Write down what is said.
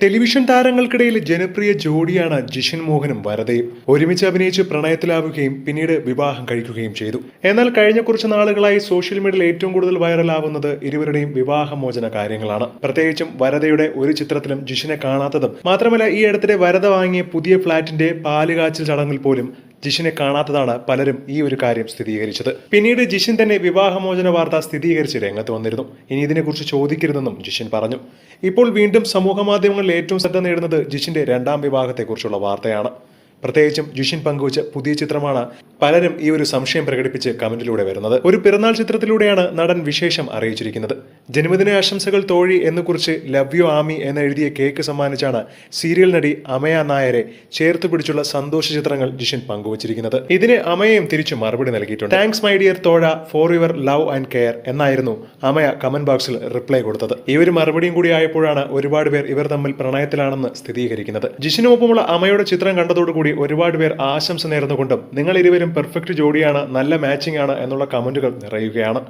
Television താരങ്ങൾക്കിടയിൽ ജനപ്രിയ ജോഡിയാണ് ജിഷൻ മോഹനും വരദയും ഒരുമിച്ച് അഭിനയിച്ച് പ്രണയത്തിലാവുകയും പിന്നീട് വിവാഹം കഴിക്കുകയും ചെയ്തു. എന്നാൽ കഴിഞ്ഞ കുറച്ച് നാളുകളായി സോഷ്യൽ മീഡിയയിൽ ഏറ്റവും കൂടുതൽ വൈറലാവുന്നത് ഇരുവരുടെയും വിവാഹമോചന കാര്യങ്ങളാണ്. പ്രത്യേകിച്ചും വരദയുടെ ഒരു ചിത്രത്തിലും ജിഷിനെ കാണാത്തതും. മാത്രമല്ല ഈ അടുത്തിടെ വരദ വാങ്ങിയ പുതിയ ഫ്ളാറ്റിന്റെ പാലുകാച്ചൽ ചടങ്ങിൽ പോലും ജിഷിനെ കാണാത്തതാണ് പലരും ഈ ഒരു കാര്യം സ്ഥിരീകരിച്ചത്. പിന്നീട് ജിഷിൻ തന്നെ വിവാഹമോചന വാർത്ത സ്ഥിരീകരിച്ച് രംഗത്ത് വന്നിരുന്നു. ഇനി ഇതിനെക്കുറിച്ച് ചോദിക്കരുതെന്നും ജിഷിൻ പറഞ്ഞു. ഇപ്പോൾ വീണ്ടും സമൂഹ മാധ്യമങ്ങളിൽ ഏറ്റവും ശ്രദ്ധ നേടുന്നത് ജിഷിന്റെ രണ്ടാം വിവാഹത്തെക്കുറിച്ചുള്ള വാർത്തയാണ്. പ്രത്യേകിച്ചും ജിഷിൻ പങ്കുവച്ച പുതിയ ചിത്രമാണ് പലരും ഈ ഒരു സംശയം പ്രകടിപ്പിച്ച് കമന്റിലൂടെ വരുന്നത്. ഒരു പിറന്നാൾ ചിത്രത്തിലൂടെയാണ് നടൻ വിശേഷം അറിയിച്ചിരിക്കുന്നത്. ജന്മദിന ആശംസകൾ തോഴി എന്ന് കുറിച്ച് ലവ് യു ആമി എന്ന് എഴുതിയ കേക്ക് സമ്മാനിച്ചാണ് സീരിയൽ നടി അമയ നായരെ ചേർത്ത് പിടിച്ചുള്ള സന്തോഷ ചിത്രങ്ങൾ ജിഷൻ പങ്കുവച്ചിരിക്കുന്നത്. ഇതിന് അമയയും തിരിച്ചു മറുപടി നൽകിയിട്ടുണ്ട്. Thanks my dear Thozha for your love and care എന്നായിരുന്നു അമയ കമന്റ് ബോക്സിൽ റിപ്ലൈ കൊടുത്തത്. ഈ ഒരു മറുപടിയും കൂടി ആയപ്പോഴാണ് ഒരുപാട് പേർ ഇവർ തമ്മിൽ പ്രണയത്തിലാണെന്ന് സ്ഥിരീകരിക്കുന്നത്. ജിഷിനൊപ്പമുള്ള അമയുടെ ചിത്രം കണ്ടതോടുകൂടി ഒരുപാട് പേർ ആശംസ നേർന്നുകൊണ്ടും നിങ്ങൾ ഇരുവരും പെർഫെക്റ്റ് ജോഡിയാണ് നല്ല മാച്ചിങ് ആണ് എന്നുള്ള കമന്റുകൾ നിറയുകയാണ്.